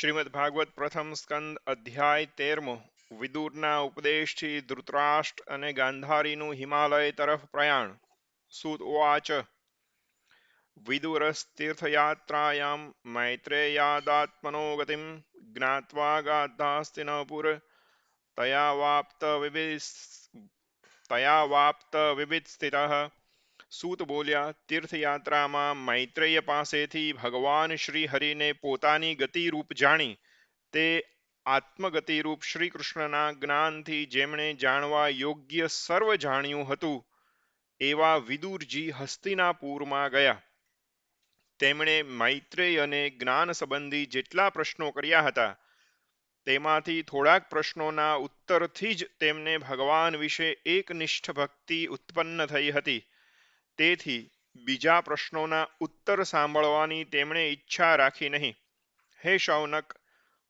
શ્રીમદ ભાગવત પ્રથમ સ્કંદ અધ્યાય તેરમો વિદુરના ઉપદેશથી ધૃતરાષ્ટ્ર અને ગાંધારીનું હિમાલય તરફ પ્રયાણ સુત ઉવાચ વિદુરસ્તીર્થયાત્રાયામ મૈત્રેયાદાત્મનો ગતિમ જ્ઞાત્વા ગાધાસ્તિનપુર તયા વાપ્ત વિવિધ તયા વાપ્ત વિવિધ સ્થિત સૂત બોલ્યા તીર્થયાત્રામાં મૈત્રેય પાસેથી ભગવાન શ્રી હરિને પોતાની ગતિરૂપ જાણી તે આત્મગતિરૂપ શ્રી કૃષ્ણના જ્ઞાનથી જેમણે જાણવા યોગ્ય સર્વ જાણ્યું હતું, એવા વિદુરજી હસ્તિનાપુરમાં ગયા. તેમણે મૈત્રેયને જ્ઞાન સંબંધી જેટલા પ્રશ્નો કર્યા હતા, તેમાંથી થોડાક પ્રશ્નોના ઉત્તરથી જ તેમને ભગવાન વિશે એકનિષ્ઠ ભક્તિ ઉત્પન્ન થઈ હતી. તેથી બીજા પ્રશ્નોના ઉત્તર સાંભળવાની તેમણે ઈચ્છા રાખી નહીં. હે શૌનક,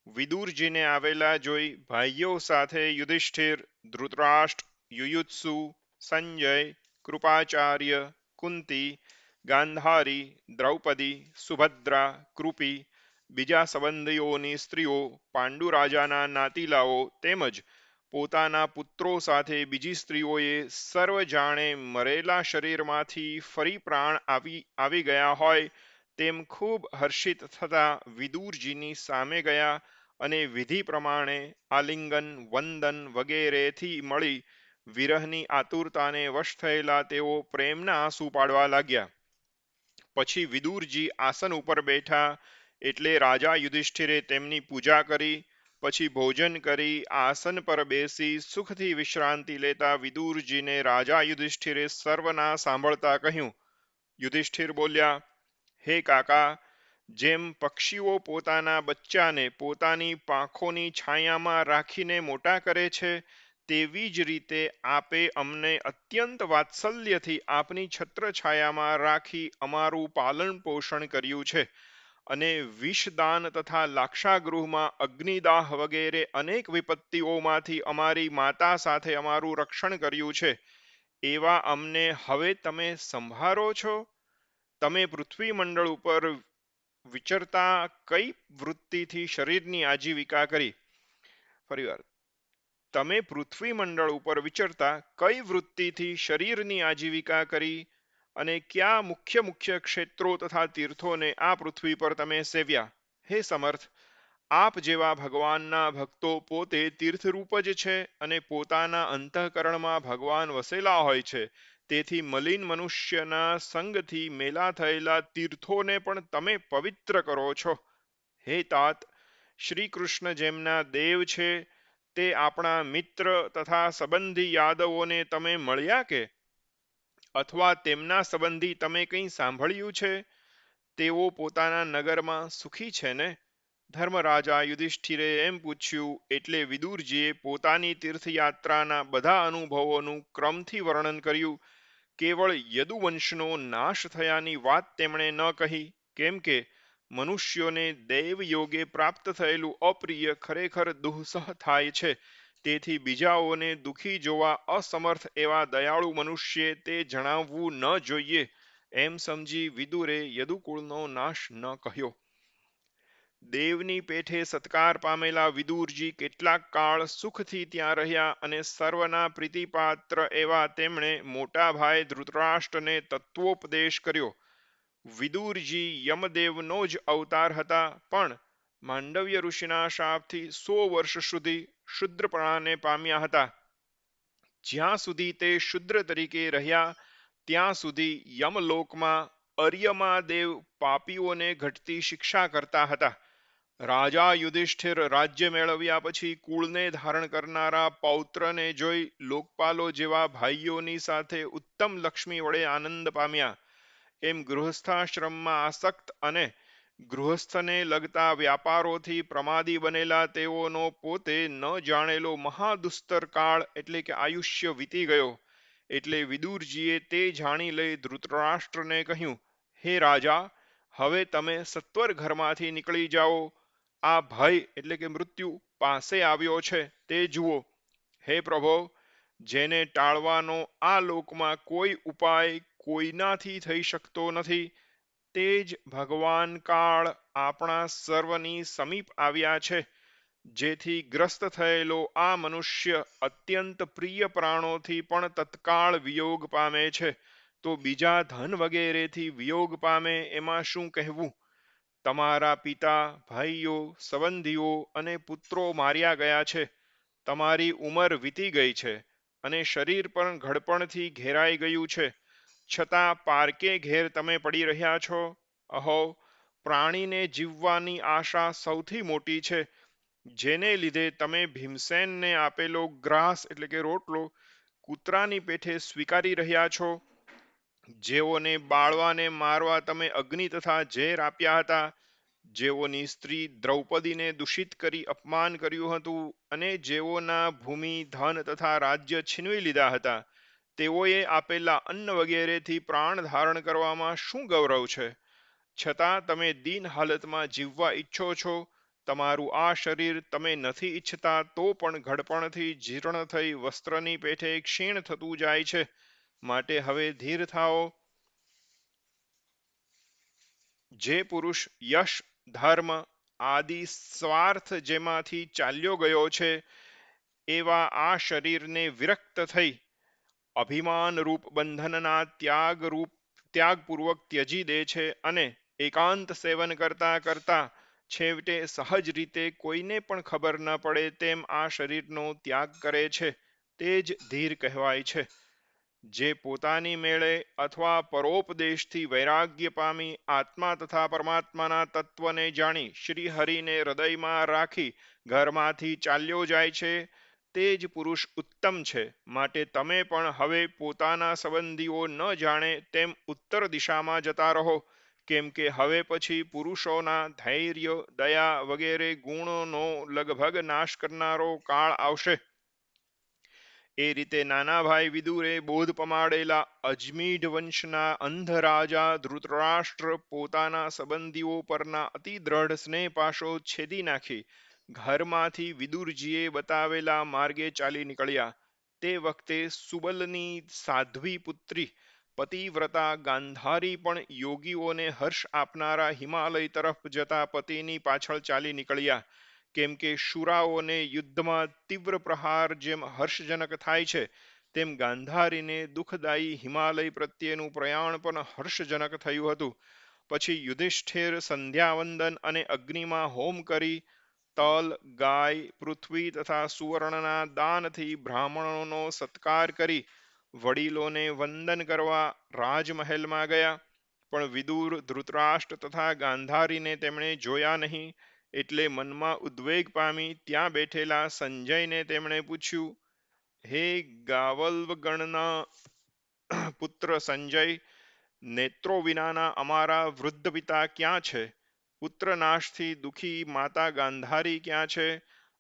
વિદુરજીને આવેલા જોઈ ભાઈઓ સાથે યુધિષ્ઠિર, ધૃતરાષ્ટ્ર, યુયુત્સુ, સંજય, કૃપાચાર્ય, કુંતી, ગાંધારી, દ્રૌપદી, સુભદ્રા, કૃપી, બીજા સંબંધીઓની સ્ત્રીઓ પાંડુ રાજાના નાતીલાઓ તેમજ પોતાના પુત્રો સાથે બીજી સ્ત્રીઓએ સર્વ જાણે મરેલા શરીરમાંથી ફરી પ્રાણ આવી આવી ગયા હોય તેમ ખૂબ હર્ષિત થતા વિદુરજીની સામે ગયા અને વિધિ પ્રમાણે આલિંગન, વંદન વગેરેથી મળી વિરહની આતુરતાને વશ થયેલા તેઓ પ્રેમના આંસુ પાડવા લાગ્યા. પછી વિદુરજી આસન ઉપર બેઠા એટલે રાજા યુધિષ્ઠિરે તેમની પૂજા કરી પછી ભોજન કરી આસન પર બેસી સુખથી વિશ્રાંતિ લેતા વિદુરજીને રાજા યુધિષ્ઠિરે સર્વના સાંભળતા કહ્યું. યુધિષ્ઠિર બોલ્યા, હે કાકા, જેમ પક્ષીઓ પોતાના બચ્ચાને પોતાની પાંખોની છાયામાં રાખીને મોટા કરે છે, તેવી જ રીતે આપે અમને અત્યંત વાત્સલ્યથી આપની છત્રછાયામાં રાખી અમારું પાલન પોષણ કર્યું છે. અને વિષદાન તથા લાક્ષાગૃહમાં અગ્નિદાહ વગેરે અનેક વિપત્તિઓમાંથી અમારી માતા સાથે અમારું રક્ષણ કર્યું છે. એવા અમને હવે તમે સંભારો છો? તમે પૃથ્વી મંડળ ઉપર વિચરતા કઈ વૃત્તિથી શરીરની આજીવિકા કરી? ફરીવાર, તમે પૃથ્વી મંડળ ઉપર વિચરતા કઈ વૃત્તિથી શરીરની આજીવિકા કરી? અને કયા મુખ્ય મુખ્ય ક્ષેત્રો તથા તીર્થોને આ પૃથ્વી પર તમે સેવ્યા? હે સમર્થ, આપ જેવા ભગવાનના ભક્તો પોતે તીર્થરૂપ જ છે અને પોતાના અંતઃકરણમાં ભગવાન વસેલા હોય છે. તેથી મલિન મનુષ્યના સંગથી મેલા થયેલા તીર્થોને પણ તમે પવિત્ર કરો છો. હે તાત શ્રી કૃષ્ણ જેમના દેવ છે, તે આપણા મિત્ર તથા સંબંધી યાદવોને તમે મળ્યા કે? અથવા તેમના સંબંધી તમે કંઈ સાંભળ્યું છે? તેઓ પોતાના નગરમાં સુખી છે ને? ધર્મરાજા યુધિષ્ઠિરે એમ પૂછ્યું, એટલે વિદુરજીએ પોતાની તીર્થયાત્રાના બધા અનુભવોનું ક્રમથી વર્ણન કર્યું? કેવળ યદુવંશનો નાશ થયાની વાત તેમણે ન કહી? કેમ કે મનુષ્યોને દૈવયોગે પ્રાપ્ત થયેલું અપ્રિય ખરેખર દુઃસહ થાય છે. તેથી બીજાઓને દુઃખી જોવા અસમર્થ એવા દયાળુ મનુષ્યે તે જણાવવું ન જોઈએ. એમ સમજી વિદુરે યદુકુળનો નાશ ન કહ્યો દેવની પેઠે સત્કાર પામેલા વિદુરજી કેટલાક કાળ સુખથી ત્યાં રહ્યા અને સર્વના પ્રીતિપાત્ર એવા તેમણે મોટા ભાઈ ધૃતરાષ્ટ્રને તત્વોપદેશ કર્યો. વિદુરજી યમદેવનો જ અવતાર હતા, પણ માંડવ્ય ઋષિના શાપથી સો વર્ષ સુધી શુદ્રપણાને પામ્યા હતા. જ્યાં સુધી તે શુદ્ર તરીકે રહ્યા, ત્યાં સુધી યમલોકમાં અર્યમા દેવ પાપીઓને ઘટતી શિક્ષા કરતા હતા. રાજા યુધિષ્ઠિર રાજ્ય મેળવ્યા પછી કુળને ધારણ કરનારા પૌત્રને જોઈ લોકપાલો જેવા ભાઈઓની સાથે ઉત્તમ લક્ષ્મી વડે આનંદ પામ્યા. એમ ગૃહસ્થાશ્રમમાં આસક્ત અને ગૃહસ્થને લગતા વ્યાપારોથી પ્રમાદી બનેલા તેઓનો પોતે ન જાણેલો મહાદુસ્તર કાળ એટલે કે આયુષ્ય વીતી ગયો. એટલે વિદુરજીએ તે જાણી લઈ ધૃતરાષ્ટ્રને કહ્યું, હે રાજા, હવે તમે સત્વર ઘરમાંથી નીકળી જાઓ. આ ભય એટલે કે મૃત્યુ પાસે આવ્યો છે, તે જુઓ. હે પ્રભો, જેને ટાળવાનો આ લોકમાં કોઈ ઉપાય કોઈનાથી થઈ શકતો નથી તે જ ભગવાન કાળ આપણા સર્વની સમીપ આવ્યા છે. જેથી ગ્રસ્ત થયેલો આ મનુષ્ય અત્યંત પ્રિય પ્રાણોથી પણ તત્કાળ વિયોગ પામે છે. તો બીજા ધન વગેરેથી વિયોગ પામે એમાં શું કહેવું? તમારા પિતા, ભાઈઓ, સંબંધીઓ અને પુત્રો માર્યા ગયા છે. તમારી ઉંમર વીતી ગઈ છે અને શરીર પણ ઘડપણથી ઘેરાઈ ગયું છે. છતાં પારકે ઘેર તમે પડી રહ્યા છો? અહો, પ્રાણીને જીવવાની આશા સૌથી મોટી છે. જેને લીધે તમે ભીમસેનને આપેલો ગ્રાસ એટલે કે રોટલો કૂતરાની પેઠે સ્વીકારી રહ્યા છો. જેઓને બાળવાને મારવા તમે અગ્નિ તથા ઝેર આપ્યા હતા. જેઓની સ્ત્રી દ્રૌપદીને દૂષિત કરી અપમાન કર્યું હતું અને જેઓના ભૂમિ, ધન તથા રાજ્ય છીનવી લીધા હતા. તેઓએ આપેલા અન્ન વગેરેથી પ્રાણ ધારણ કરવામાં શું ગૌરવ છે? છતાં તમે દીન હાલતમાં જીવવા ઈચ્છો છો, તમારું આ શરીર તમે નથી ઈચ્છતા તો પણ ઘડપણથી જીર્ણ થઈ વસ્ત્રની પેઠે ક્ષીણ થતું જાય છે. માટે હવે ધીર થાઓ. જે પુરુષ યશ, ધર્મ, આદિ, સ્વાર્થ જેમાંથી ચાલ્યો ગયો છે, એવા આ શરીરને વિરક્ત થઈ અભિમાન રૂપ બંધનના ત્યાગ રૂપ ત્યાગપૂર્વક ત્યજી દે છે અને એકાંત સેવન કરતા કરતા છેવટે સહજ રીતે કોઈને પણ ખબર ન પડે તેમ આ શરીરનો ત્યાગ કરે છે. તે જ ધીર કહેવાય છે. જે પોતાની મેળે અથવા પરોપદેશથી વૈરાગ્ય પામી આત્મા તથા પરમાત્માના તત્વને જાણી શ્રી હરિને હૃદયમાં રાખી ઘરમાંથી ચાલ્યો જાય છે તે જ પુરુષ ઉત્તમ છે. માટે તમે પણ હવે પોતાના સંબંધીઓ ન જાણે તેમ ઉત્તર દિશામાં જતા રહો. કેમ કે હવે પછી પુરુષોના ધૈર્ય, દયા વગેરે ગુણોનો લગભગ નાશ કરનારો કાળ આવશે. એ રીતે નાના ભાઈ વિદુરે બોધ પમાડેલા અજમીઢ વંશના અંધ રાજા ધૃતરાષ્ટ્ર પોતાના સંબંધીઓ પરના અતિ દ્રઢ સ્નેહ પાશો છેદી નાખી. ઘરમાંથી વિદુરજીએ બતાવેલા માર્ગે ચાલી નીકળ્યા. તે વખતે સુબલની સાધ્વી પુત્રી, પતિવ્રતા ગાંધારી પણ યોગીઓને હર્ષ આપનારા હિમાલય તરફ જતા પતિની પાછળ ચાલી નીકળ્યા. કેમ કે શુરાઓને યુદ્ધમાં તીવ્ર પ્રહાર જેમ હર્ષજનક થાય છે, તેમ ગાંધારીને દુઃખદાયી હિમાલય પ્રત્યેનું પ્રયાણ પણ હર્ષજનક થયું હતું. પછી યુધિષ્ઠિર સંધ્યાવંદન અને અગ્નિમાં હોમ કરી તલ, ગાય, પૃથ્વી તથા સુવર્ણના દાનથી બ્રાહ્મણોનો સત્કાર કરી વડીલોને વંદન કરવા રાજમહેલમાં ગયા. પણ વિદુર, ધૃતરાષ્ટ્ર તથા ગાંધારીને તેમણે જોયા નહીં. એટલે મનમાં ઉદ્વેગ પામી ત્યાં બેઠેલા સંજયને તેમણે પૂછ્યું, હે ગાવલ્વગણના પુત્ર સંજય, નેત્રો વિનાના અમારા વૃદ્ધ પિતા ક્યાં છે? પુત્ર દુઃખી દુખી માતા ગાંધારી ક્યાં છે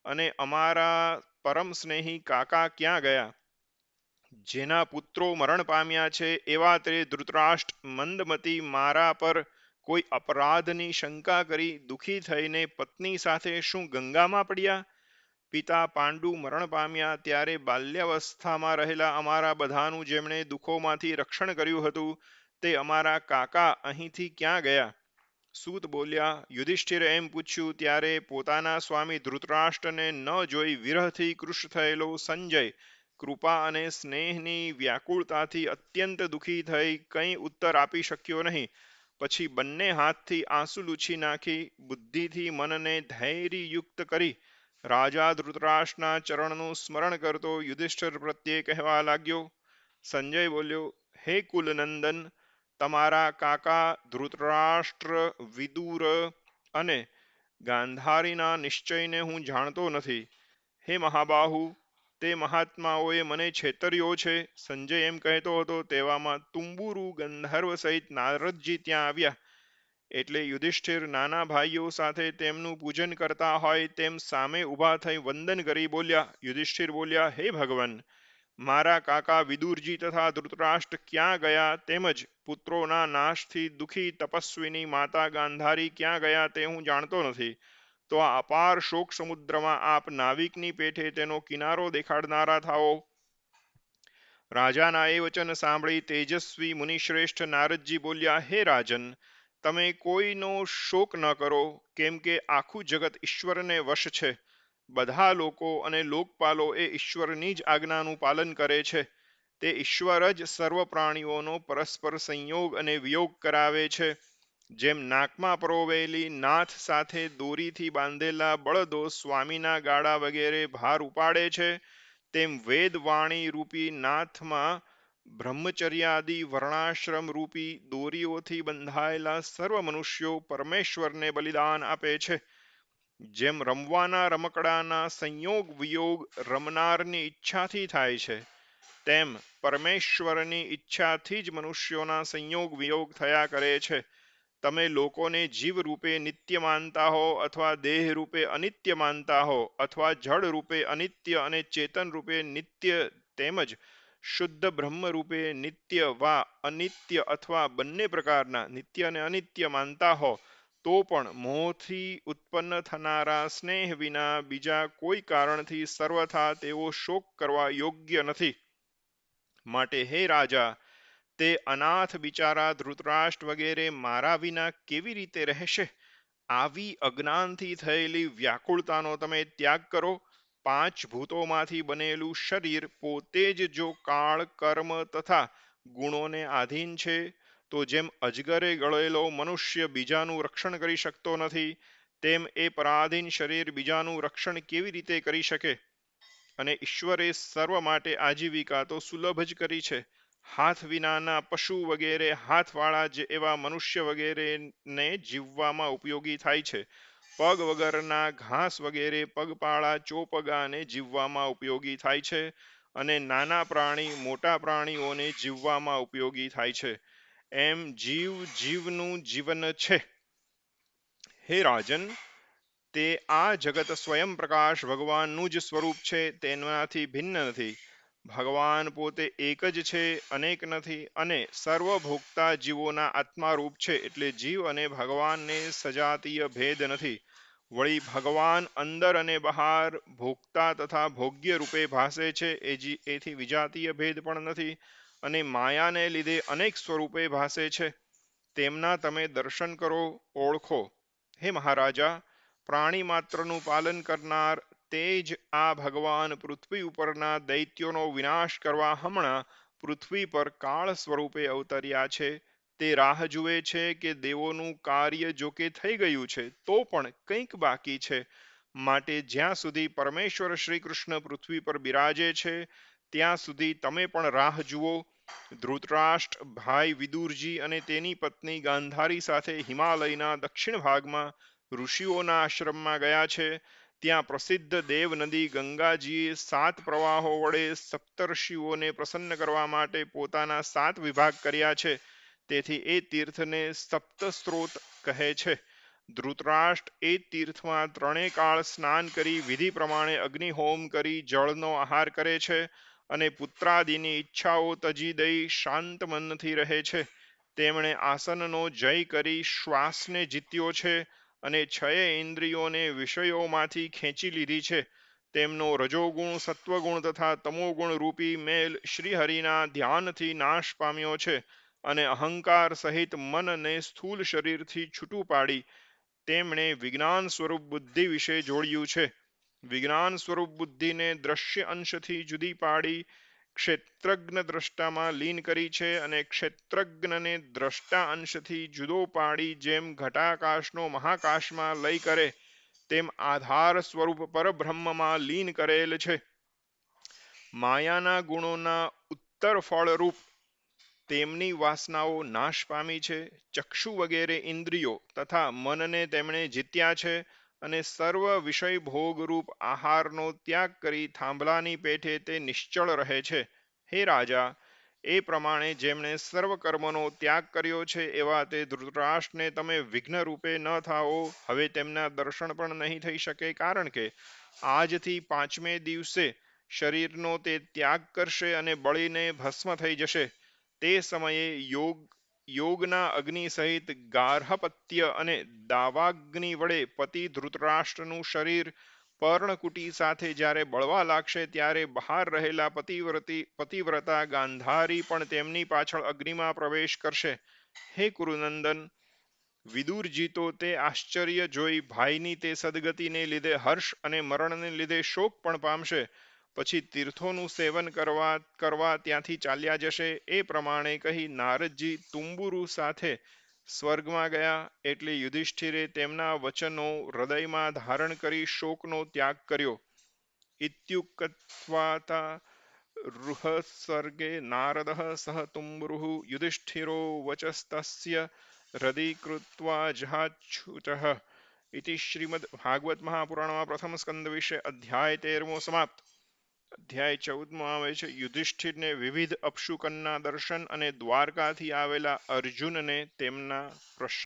અને અમારા પરમ સ્નેહી કાકા ક્યાં ગયા? જેના પુત્રો મરણ પામ્યા છે એવા તે ધૃતરાષ્ટ્ર મંદમતી મારા પર કોઈ અપરાધની શંકા કરી દુખી થઈને પત્ની સાથે શું ગંગામાં પડ્યા? પિતા પાંડુ મરણ પામ્યા ત્યારે બાલ્યાવસ્થામાં રહેલા અમારા બધાનું જેમણે દુઃખોમાંથી રક્ષણ કર્યું હતું તે અમારા કાકા અહીંથી ક્યાં ગયા? સૂત બોલ્યા, યુધિષ્ઠિર એમ પૂછ્યું, ત્યારે પોતાના સ્વામી ધૃતરાષ્ટ્રને ન જોઈ વિરહથી કૃશ થયેલો સંજય, કૃપા અને સ્નેહની વ્યાકુળતાથી અત્યંત દુઃખી થઈ, કંઈ ઉત્તર આપી શક્યો નહીં. પછી બંને હાથથી આંસુ લૂછી નાખી, બુદ્ધિથી મનને ધૈર્યયુક્ત કરી. રાજા ધૃતરાષ્ટ્રના ચરણનું સ્મરણ કરતો યુધિષ્ઠિર પ્રત્યે કહેવા લાગ્યો. સંજય બોલ્યો, હે કુલનંદન તમારા કાકા ધૃતરાષ્ટ્ર, વિદુર અને ગાંધારીના નિશ્ચયને હું જાણતો નથી. હે મહાબાહુ, તે મહાત્માઓએ મને છેતર્યો છે. સંજય એમ કહેતો હતો, તેવામાં તુંબુરુ ગંધર્વ સહિત નારદજી ત્યાં આવ્યા. એટલે યુધિષ્ઠિર નાના ભાઈઓ સાથે તેમનું પૂજન કરતા હોય તેમ સામે ઊભા થઈ વંદન કરી બોલ્યા. યુધિષ્ઠિર બોલ્યા, હે ભગવાન મારા કાકા વિદુરજી તથા ધૃતરાષ્ટ્ર ક્યાં ગયા તેમજ પુત્રોના નાશથી દુઃખી તપસ્વીની માતા ગાંધારી ક્યાં ગયા તે હું જાણતો નથી. તો આ અપાર શોક સમુદ્રમાં આપ નાવિકની પેઠે તેનો કિનારો દેખાડનારા થાઓ. રાજાના એ વચન સાંભળી તેજસ્વી મુનિશ્રેષ્ઠ નારદજી બોલ્યા, હે રાજન, તમે કોઈનો શોક ન કરો, કેમ કે આખું જગત ઈશ્વરને વશ છે. બધા લોકો અને લોકપાલો એ ઈશ્વરની જ આજ્ઞાનું પાલન કરે છે. તે ઈશ્વર જ સર્વ પ્રાણીઓનો પરસ્પર સંયોગ અને વિયોગ કરાવે છે. જેમ નાકમાં પરોવેલી નાથ સાથે દોરીથી બાંધેલા બળદો સ્વામીના ગાડા વગેરે ભાર ઉપાડે છે, તેમ વેદ વાણી રૂપી નાથમાં બ્રહ્મચર્યાદિ વર્ણાશ્રમ રૂપી દોરીઓથી બંધાયેલા સર્વ મનુષ્યો પરમેશ્વરને બલિદાન આપે છે. જેમ રમવાના રમકડાના સંયોગ વિયોગ રમનારની ઈચ્છાથી થાય છે, તેમ પરમેશ્વરની ઈચ્છાથી જ મનુષ્યોના સંયોગ વિયોગ થયા કરે છે. તમે લોકોને જીવ રૂપે નિત્ય માનતા હો અથવા દેહ રૂપે અનિત્ય માનતા હો અથવા જળ રૂપે અનિત્ય અને ચેતન રૂપે નિત્ય તેમજ શુદ્ધ બ્રહ્મ રૂપે નિત્ય વા અનિત્ય અથવા બંને પ્રકારના નિત્ય અને અનિત્ય માનતા હો તો પણ મોહથી ઉત્પન્ન થનારા સ્નેહ વિના બીજા કોઈ કારણથી સર્વથા તેઓ શોક કરવા યોગ્ય નથી. માટે હે રાજા, તે અનાથ બિચારા ધૃતરાષ્ટ્ર વગેરે મારા વિના કેવી રીતે રહેશે? આવી અજ્ઞાનથી થયેલી વ્યાકુળતાનો તમે ત્યાગ કરો. પાંચ ભૂતોમાંથી બનેલું શરીર પોતે જ જો કાળ, કર્મ તથા ગુણોને આધીન છે તો જેમ અજગરે ગળેલો મનુષ્ય બીજાનું રક્ષણ કરી શકતો નથી, તેમ એ પરાધીન શરીર બીજાનું રક્ષણ કેવી રીતે કરી શકે? અને ઈશ્વરે સર્વ માટે આજીવિકા તો સુલભ જ કરી છે. હાથ વિનાના પશુ વગેરે, હાથવાળા જે એવા મનુષ્ય વગેરેને જીવવામાં ઉપયોગી થાય છે. પગ વગરના ઘાસ વગેરે, પગપાળા, ચોપગાને જીવવામાં ઉપયોગી થાય છે અને નાના પ્રાણી, મોટા પ્રાણીઓને જીવવામાં ઉપયોગી થાય છે. એમ જીવ જીવનું જીવન છે. હે રાજન, તે આ જગત સ્વયં પ્રકાશ ભગવાનનું જ સ્વરૂપ છે, તેનાથી ભિન્ન નથી. ભગવાન પોતે એક જ છે, અનેક નથી અને સર્વભોગતા જીવોના આત્મા રૂપ છે, એટલે જીવ અને ભગવાનને સજાતીય ભેદ નથી. વળી ભગવાન અંદર અને બહાર ભોગતા તથા ભોગ્ય રૂપે ભાસે છે એથી વિજાતીય ભેદ પણ નથી. અને માયાને લીધે અનેક સ્વરૂપે ભાસે છે. તેમના તમે દર્શન કરો, ઓળખો. હે મહારાજા પ્રાણી માત્રનું પાલન કરનાર તે જ આ ભગવાન પૃથ્વી ઉપરના દૈત્યોનો વિનાશ કરવા હમણાં પૃથ્વી પર કાળ સ્વરૂપે અવતર્યા છે. તે રાહ જુએ છે કે દેવોનું કાર્ય જોકે થઈ ગયું છે, તો પણ કંઈક બાકી છે. માટે જ્યાં સુધી પરમેશ્વર શ્રી કૃષ્ણ પૃથ્વી પર બિરાજે છે ત્યાં સુધી તમે પણ રાહ જુઓ. ધૃતરાષ્ટ્ર, ભાઈ વિદુરજી અને તેની પત્ની ગાંધારી સાથે હિમાલયના દક્ષિણ ભાગમાં ઋષિઓના આશ્રમમાં ગયા છે. ત્યાં પ્રસિદ્ધ દેવ નદી ગંગાજીએ સાત પ્રવાહો વડે સપ્તર્ષિઓને પ્રસન્ન કરવા માટે પોતાના સાત વિભાગ કર્યા છે. તેથી એ તીર્થને સપ્ત સ્ત્રોત કહે છે. ધૃતરાષ્ટ્ર એ તીર્થમાં ત્રણેય કાળ સ્નાન કરી વિધિ પ્રમાણે અગ્નિહોમ કરી જળનો આહાર કરે છે. અને પુત્રાદિની ઈચ્છાઓ તજી દઈ શાંત મનથી રહે છે. તેમણે આસનનો જય કરી શ્વાસને જીત્યો છે અને છયે ઇન્દ્રિયોને વિષયોમાંથી ખેંચી લીધી છે. તેમનો રજોગુણ સત્વગુણ તથા તમોગુણ રૂપી મેલ શ્રીહરિના ધ્યાનથી નાશ પામ્યો છે અને અહંકાર સહિત મનને સ્થૂલ શરીરથી છૂટું પાડી. તેમણે વિજ્ઞાન સ્વરૂપ બુદ્ધિ વિશે જોડ્યું છે. વિજ્ઞાન સ્વરૂપ બુદ્ધિને દ્રશ્ય અંશથી જુદી પાડી ક્ષેત્રજ્ઞ દ્રષ્ટામાં લીન કરી છે અને ક્ષેત્રજ્ઞને દ્રષ્ટા અંશથી જુદો પાડી જેમ ઘટાકાશનો મહાકાશમાં લઈ કરે, તેમ આધાર સ્વરૂપ પરબ્રહ્મમાં લીન કરેલ છે. માયાના ગુણોના ઉત્તર ફળરૂપ તેમની વાસનાઓ નાશ પામી છે. ચક્ષુ વગેરે ઇન્દ્રિયો તથા મનને તેમણે જીત્યા છે. અને સર્વ વિષય ભોગરૂપ આહારનો ત્યાગ કરી થાંભલાની પેઠે તે નિશ્ચળ રહે છે. હે રાજા, એ પ્રમાણે જેમણે સર્વ કર્મનો ત્યાગ કર્યો છે એવા તે ધૃતરાષ્ટ્રને તમે વિઘ્ન રૂપે ન થાઓ. હવે તેમના દર્શન પણ નહીં થઈ શકે કારણ કે આજથી પાંચમે દિવસે શરીરનો તે ત્યાગ કરશે અને બળીને ભસ્મ થઈ જશે. તે સમયે યોગ યોગના અગ્નિ સહિત ગાર્હપત્ય અને દાવાગ્નિ વડે પતિ ધૃતરાષ્ટ્રનું શરીર પર્ણકુટી સાથે જ્યારે બળવા લાગશે ત્યારે બહાર રહેલા પતિવ્રતી, પતિવ્રતા ગાંધારી પણ તેમની પાછળ અગ્નિમાં પ્રવેશ કરશે. હે કુરુનંદન વિદુરજી તો તે આશ્ચર્ય જોઈ, ભાઈની તે સદગતિને લીધે હર્ષ અને મરણને લીધે શોક પણ પામશે. પછી તીર્થોનું સેવન કરવા કરવા ત્યાંથી ચાલ્યા જશે. એ પ્રમાણે કહી નારદજી તુંબુરુ સાથે સ્વર્ગમાં ગયા. એટલે યુધિષ્ઠિરે તેમના વચનો હૃદયમાં ધારણ કરી શોકનો ત્યાગ કર્યો. ઇત્યુક્તવાતા રૂહ સર્ગે નારદ સહ તુંબુરુ યુધિષ્ઠિરો વચસ્તસ્ય હૃદય કૃત્વા જહાચ્યુતઃ ઇતિ શ્રીમદ ભાગવત મહાપુરાણમાં પ્રથમ સ્કંદ વિશે અધ્યાય તેરમો સમાપ્ત અધ્યાય ચૌદમાં આવે છે યુધિષ્ઠિરને વિવિધ અપશુકનના દર્શન અને દ્વારકાથી આવેલા અર્જુનને તેમના પ્રશ્ન